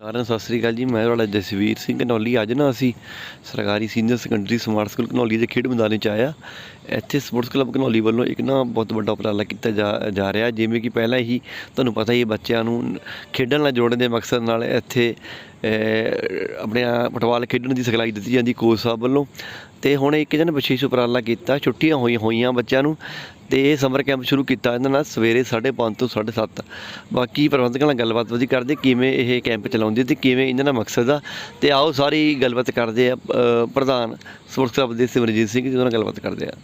ਸਾਰਿਆਂ ਨੂੰ ਸਤਿ ਸ੍ਰੀ ਅਕਾਲ ਜੀ, ਮੈਂ ਤੁਹਾਡਾ ਜਸਵੀਰ ਸਿੰਘ ਕਨੌਲੀ। ਅੱਜ ਨਾ ਅਸੀਂ ਸਰਕਾਰੀ senior secondary smart school Kanauli ਦੇ ਖੇਡ ਮੈਦਾਨ ਵਿੱਚ ਆਇਆ ਇੱਥੇ ਸਪੋਰਟਸ ਕਲੱਬ ਕਨੌਲੀ ਵੱਲੋਂ ਇੱਕ ਨਾ ਬਹੁਤ ਵੱਡਾ ਉਪਰਾਲਾ ਕੀਤਾ ਜਾ ਜਾ ਰਿਹਾ ਜਿਵੇਂ ਕਿ ਪਹਿਲਾਂ ਹੀ ਤੁਹਾਨੂੰ ਪਤਾ ਹੀ ਹੈ, ਬੱਚਿਆਂ ਨੂੰ ਖੇਡਣ ਨਾਲ ਜੋੜਨ ਦੇ ਮਕਸਦ ਨਾਲ ਇੱਥੇ ਆਪਣੇ ਫੁੱਟਬਾਲ ਖੇਡਣ ਦੀ ਸਿਖਲਾਈ ਦਿੱਤੀ ਜਾਂਦੀ। ਕੋਚ ਸਾਹਿਬ ਵੱਲੋਂ ਤੇ ਹੁਣ ਇੱਕ ਜਨ ਵਿਸ਼ੇਸ਼ ਉਪਰਾਲਾ ਕੀਤਾ, ਛੁੱਟੀਆਂ ਹੋਈਆਂ ਹੋਈਆਂ ਬੱਚਿਆਂ ਨੂੰ ਤੇ ਇਹ ਸਮਰ ਕੈਂਪ ਸ਼ੁਰੂ ਕੀਤਾ ਇਹਨਾਂ ਨਾਲ ਸਵੇਰੇ 5:30 ਤੋਂ 7:30 ਬਾਕੀ ਪ੍ਰਬੰਧਕਾਂ ਨਾਲ ਗੱਲਬਾਤ ਵਧੀ ਕਰਦੇ, ਕਿਵੇਂ ਇਹ ਕੈਂਪ ਚਲਾਉਂਦੇ ਤੇ ਕਿਵੇਂ ਇਹਨਾਂ ਦਾ ਮਕਸਦ ਆ। ਤੇ ਆਓ ਸਾਰੀ ਗੱਲਬਾਤ ਕਰਦੇ ਆ ਪ੍ਰਧਾਨ ਸਪੋਰਟਸ ਕਲੱਬ ਦੇ ਸਿਮਰਜੀਤ ਸਿੰਘ ਜੀ ਨਾਲ ਗੱਲਬਾਤ ਕਰਦੇ ਆ।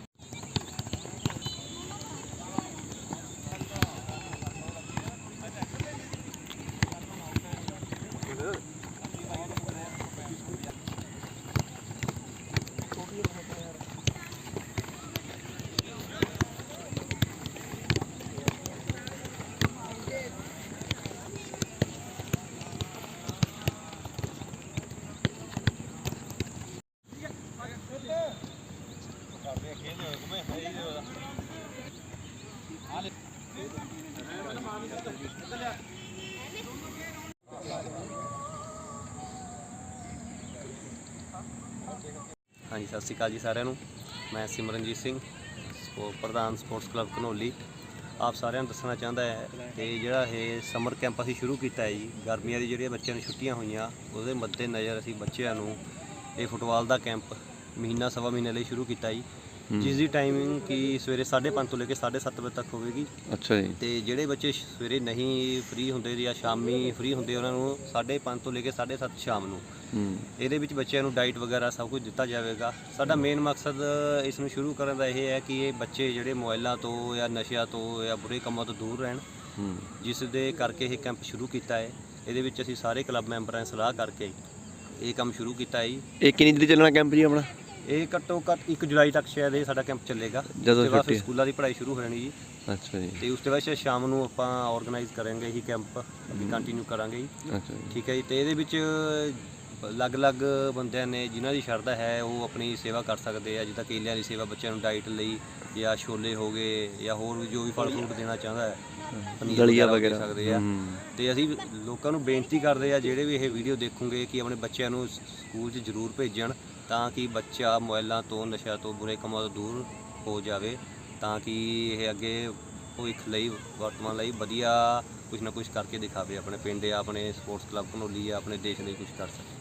ਹਾਂਜੀ, ਸਤਿ ਸ਼੍ਰੀ ਅਕਾਲ ਜੀ ਸਾਰਿਆਂ ਨੂੰ। ਮੈਂ ਸਿਮਰਨਜੀਤ ਸਿੰਘ, ਸਪੋ ਪ੍ਰਧਾਨ ਸਪੋਰਟਸ ਕਲੱਬ ਘਨੋਲੀ। ਆਪ ਸਾਰਿਆਂ ਨੂੰ ਦੱਸਣਾ ਚਾਹੁੰਦਾ ਹੈ ਕਿ ਜਿਹੜਾ ਇਹ ਸਮਰ ਕੈਂਪ ਅਸੀਂ ਸ਼ੁਰੂ ਕੀਤਾ ਹੈ ਜੀ, ਗਰਮੀਆਂ ਦੀ ਜਿਹੜੀਆਂ ਬੱਚਿਆਂ ਨੂੰ ਛੁੱਟੀਆਂ ਹੋਈਆਂ, ਉਹਦੇ ਮੱਦੇ ਨਜ਼ਰ ਅਸੀਂ ਬੱਚਿਆਂ ਨੂੰ ਇਹ ਫੁੱਟਬਾਲ ਦਾ ਕੈਂਪ ਮਹੀਨਾ ਸਵਾ ਮਹੀਨੇ ਲਈ ਸ਼ੁਰੂ ਕੀਤਾ ਜੀ। ਜਿਸ ਦੀ ਟਾਈਮਿੰਗ ਕੀ ਸਵੇਰੇ 5:30 ਤੋਂ ਲੈ ਕੇ 7:30 ਵਜੇ ਤੱਕ ਹੋਵੇਗੀ। ਅੱਛਾ ਜੀ। ਤੇ ਜਿਹੜੇ ਬੱਚੇ ਸਵੇਰੇ ਨਹੀਂ ਫ੍ਰੀ ਹੁੰਦੇ ਜਾਂ ਸ਼ਾਮੀ ਫ੍ਰੀ ਹੁੰਦੇ ਉਹਨਾਂ ਨੂੰ 5:30 ਤੋਂ ਲੈ ਕੇ 7:30 ਸ਼ਾਮ ਨੂੰ। ਇਹਦੇ ਵਿੱਚ ਬੱਚਿਆਂ ਨੂੰ ਡਾਈਟ ਵਗੈਰਾ ਸਭ ਕੁਝ ਦਿੱਤਾ ਜਾਵੇਗਾ। ਸਾਡਾ ਮੇਨ ਮਕਸਦ ਇਸ ਨੂੰ ਸ਼ੁਰੂ ਕਰਨ ਦਾ ਇਹ ਹੈ ਕਿ ਇਹ ਬੱਚੇ ਜਿਹੜੇ ਮੋਬਾਈਲਾਂ ਤੋਂ ਜਾਂ ਨਸ਼ਿਆਂ ਤੋਂ ਜਾਂ ਬੁਰੇ ਕੰਮਾਂ ਤੋਂ ਦੂਰ ਰਹਿਣ। ਜਿਸ ਦੇ ਕਰਕੇ ਇਹ ਕੈਂਪ ਸ਼ੁਰੂ ਕੀਤਾ ਹੈ। ਇਹਦੇ ਵਿੱਚ ਅਸੀਂ ਸਾਰੇ ਕਲੱਬ ਮੈਂਬਰਾਂ ਨੇ ਸਲਾਹ ਕਰਕੇ ਇਹ ਕੰਮ ਸ਼ੁਰੂ ਕੀਤਾ ਹੈ ਜੀ। ਇਹ ਕਿੰਨੀ ਦਿਨ ਚੱਲਣਾ ਕੈਂਪ ਜੀ ਆਪਣਾ? ਇਹ ਘੱਟੋ ਘੱਟ 1 ਜੁਲਾਈ ਤੱਕ ਸ਼ਾਇਦ ਇਹ ਸਾਡਾ ਕੈਂਪ ਚੱਲੇਗਾ। ਜਦੋਂ ਉਸ ਤੋਂ ਬਾਅਦ ਫਿਰ ਛੁੱਟੀ- ਸਕੂਲਾਂ ਦੀ ਪੜ੍ਹਾਈ ਸ਼ੁਰੂ ਹੋ ਜਾਣੀ ਜੀ। ਅੱਛਾ ਜੀ। ਤੇ ਉਸ ਤੋਂ ਬਾਅਦ ਸ਼ਾਇਦ ਸ਼ਾਮ ਨੂੰ ਆਪਾਂ ਆਰਗੇਨਾਈਜ਼ ਕਰਾਂਗੇ ਇਹ ਕੈਂਪ। ਅੱਗੇ ਕੰਟੀਨਿਊ ਕਰਾਂਗੇ ਜੀ। ਅੱਛਾ ਜੀ। ਠੀਕ ਹੈ ਜੀ ਤੇ ਇਹਦੇ ਵਿੱਚ ਅਲੱਗ-ਅਲੱਗ ਬੰਦਿਆਂ ਨੇ ਜਿਨ੍ਹਾਂ ਦੀ ਸ਼ਰਧਾ ਹੈ ਉਹ ਆਪਣੀ ਸੇਵਾ ਕਰ ਸਕਦੇ ਆ ਜਿੱਦਾਂ ਕੇਲਿਆਂ ਦੀ ਸੇਵਾ ਬੱਚਿਆਂ ਨੂੰ ਡਾਈਟ ਲਈ ਜਾਂ ਛੋਲੇ ਹੋ ਗਏ ਜਾਂ ਹੋਰ ਵੀ ਜੋ ਵੀ ਫਲ ਫਰੂਟ ਦੇਣਾ ਚਾਹੁੰਦਾ ਹੈ ਪਨੀਰ ਦਲੀਆ ਦੇ ਵਗੈਰਾ। ਸਕਦੇ ਆ। ਤੇ ਅਸੀਂ ਲੋਕਾਂ ਨੂੰ ਬੇਨਤੀ ਕਰਦੇ ਆ ਜਿਹੜੇ ਵੀ ਇਹ ਵੀਡੀਓ ਦੇਖੋਗੇ ਕਿ ਆਪਣੇ ਬੱਚਿਆਂ ਨੂੰ ਸਕੂਲ 'ਚ ਜ਼ਰੂਰ ਭੇਜਣ ਤਾਂ ਕਿ ਬੱਚਾ ਮੋਬਾਈਲਾਂ ਤੋਂ ਨਸ਼ਿਆਂ ਤੋਂ ਬੁਰੇ ਕੰਮਾਂ ਤੋਂ ਦੂਰ ਹੋ ਜਾਵੇ ਤਾਂ ਕਿ ਇਹ ਅੱਗੇ ਭਵਿੱਖ ਲਈ ਵਰਤਮਾਨ ਲਈ ਵਧੀਆ ਕੁਝ ਨਾ ਕੁਝ ਕਰਕੇ ਦਿਖਾਵੇ ਆਪਣੇ ਪਿੰਡ ਆਪਣੇ ਸਪੋਰਟਸ ਕਲੱਬ ਘਨੌਲੀ ਜਾਂ ਆਪਣੇ ਦੇਸ਼ ਲਈ ਕੁਝ ਕਰ ਸਕੇ।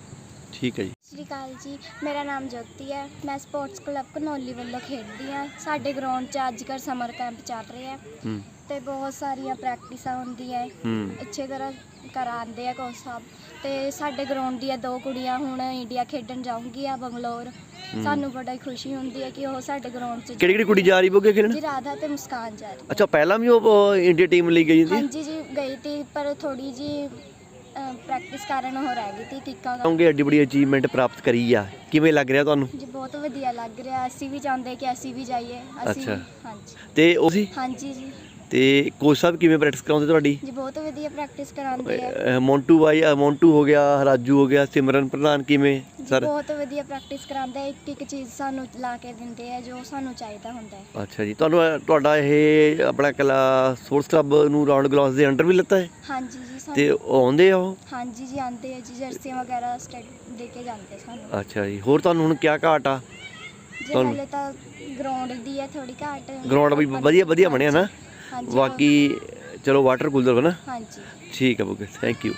ਠੀਕ ਹੈ ਜੀ। ਸ਼੍ਰੀ ਅਕਾਲ ਜੀ। ਮੇਰਾ ਨਾਮ ਜੋਤੀ ਹੈ। ਮੈਂ ਸਪੋਰਟਸ ਕਲੱਬ ਘਨੌਲੀ ਵੱਲੋਂ ਖੇਡਦੀ ਹਾਂ। ਸਾਡੇ ਗਰਾਊਂਡ 'ਚ ਅੱਜ ਕੱਲ੍ਹ ਸਮਰ ਕੈਂਪ ਚੱਲ ਰਿਹਾ ਹੈ। ਤੇ ਬਹੁਤ ਸਾਰੀਆਂ ਪ੍ਰੈਕਟਿਸਾਂ ਹੁੰਦੀਆਂ ਹੈ। ਅੱਛੇ ਤਰ੍ਹਾਂ ਕਰਾਉਂਦੇ ਆ ਕੋਚ ਸਾਹਿਬ। ਤੇ ਸਾਡੇ ਗਰਾਊਂਡ ਦੀਆਂ ਦੋ ਕੁੜੀਆਂ ਹੁਣ ਇੰਡੀਆ ਖੇਡਣ ਜਾਊਂਗੀਆਂ ਬੰਗਲੌਰ। ਸਾਨੂੰ ਬੜਾ ਹੀ ਖੁਸ਼ੀ ਹੁੰਦੀ ਹੈ ਕਿ ਉਹ ਸਾਡੇ ਗਰਾਊਂਡ 'ਚ ਕਿਹੜੀ ਕਿਹੜੀ ਕੁੜੀ ਜਾ ਰਹੀ ਬੋਗੇ ਖੇਡਣ? ਜੀ ਰਾਧਾ ਤੇ ਮੁਸਕਾਨ ਜਾ ਰਹੀ ਅੱਛਾ ਪਹਿਲਾਂ ਵੀ ਉਹ ਇੰਡੀਆ ਟੀਮ ਲਈ ਗਈ ਸੀ? ਹਾਂਜੀ ਜੀ ਗਈ ਤੀ ਪਰ ਥੋੜੀ ਜੀ ਪ੍ਰੈਕਟਿਸ ਕਾਰਨ ਉਹ ਰਹਿ ਗਈ ਤੀ ਟਿੱਕਾ ਕਹੋਗੇ ਐਡੀ ਬੜੀ ਅਚੀਵਮੈਂਟ ਪ੍ਰਾਪਤ ਕਰੀ ਆ। ਕਿਵੇਂ ਲੱਗ ਰਿਹਾ ਤੁਹਾਨੂੰ? ਜੀ ਬਹੁਤ ਵਧੀਆ ਲੱਗ ਰਿਹਾ। ਅਸੀਂ ਵੀ ਚਾਹੁੰਦੇ ਕਿ ਅਸੀਂ ਵੀ ਜਾਈਏ। ਅਸੀਂ ਅੱਛਾ। ਹਾਂਜੀ। ਤੇ ਉਹ ਸੀ? ਹਾਂਜੀ ਜੀ। ਤੇ ਕੋਚ ਸਾਹਿਬ ਕਿਵੇਂ ਪ੍ਰੈਕਟਿਸ ਕਰਾਉਂਦੇ ਤੁਹਾਡੀ? ਜੀ ਬਹੁਤ ਵਧੀਆ ਪ੍ਰੈਕਟਿਸ ਕਰਾਉਂਦੇ ਆ। ਅਹ ਮੋਂਟੂ ਬਾਈ ਅਹ ਮੋਂਟੂ ਹੋ ਗਿਆ ਰਾਜੂ ਹੋ ਗਿਆ ਸਿਮਰਨ ਪ੍ਰਧਾਨ ਕਿਵੇਂ ਸਰ? ਬਹੁਤ ਵਧੀਆ ਪ੍ਰੈਕਟਿਸ ਕਰਾਉਂਦੇ ਆ। ਇੱਕ ਇੱਕ ਚੀਜ਼ ਸਾਨੂੰ ਲਾ ਕੇ ਦਿੰਦੇ ਆ ਜੋ ਸਾਨੂੰ ਚਾਹੀਦਾ ਹੁੰਦਾ ਹੈ। ਅੱਛਾ ਜੀ ਤੁਹਾਨੂੰ ਇਹ- ਤੁਹਾਡਾ ਇਹ ਆਪਣਾ ਕਲਾ ਸਪੋਰਟਸ ਕਲੱਬ ਨੂੰ ਰਾਉਂਡ ਗਲਾਸ ਦੇ ਅੰਡਰ ਵੀ ਲੱਤਾ ਹੈ? ਹਾਂਜੀ ਜੀ ਤੇ ਸਾਨੂੰ ਉਹ ਆਉਂਦੇ ਆ ਉਹ? ਹਾਂਜੀ ਜੀ ਆਉਂਦੇ ਆ ਜੀ ਜਰਸੀਆਂ ਵਗੈਰਾ ਸਟੇਟ ਦੇ ਕੇ ਜਾਂਦੇ ਸਾਨੂੰ। ਅੱਛਾ ਜੀ ਹੋਰ ਤੁਹਾਨੂੰ ਹੁਣ ਕੀ ਘਾਟ ਆ? ਜੀ ਤੁਹਾਨੂੰ- ਹਲੇ ਤਾਂ ਗਰਾਊਂਡ ਦੀ ਹੈ ਥੋੜੀ ਘਾਟ। ਗਰਾਊਂਡ ਵੀ ਵਧੀਆ ਵਧੀਆ ਬਣਿਆ ਨਾ? ਬਾਕੀ ਚਲੋ ਵਾਟਰ ਕੂਲਰ ਬਣਾ। ਹਾਂਜੀ। ਠੀਕ ਹੈ ਬੁਕੇ ਥੈਂਕ ਯੂ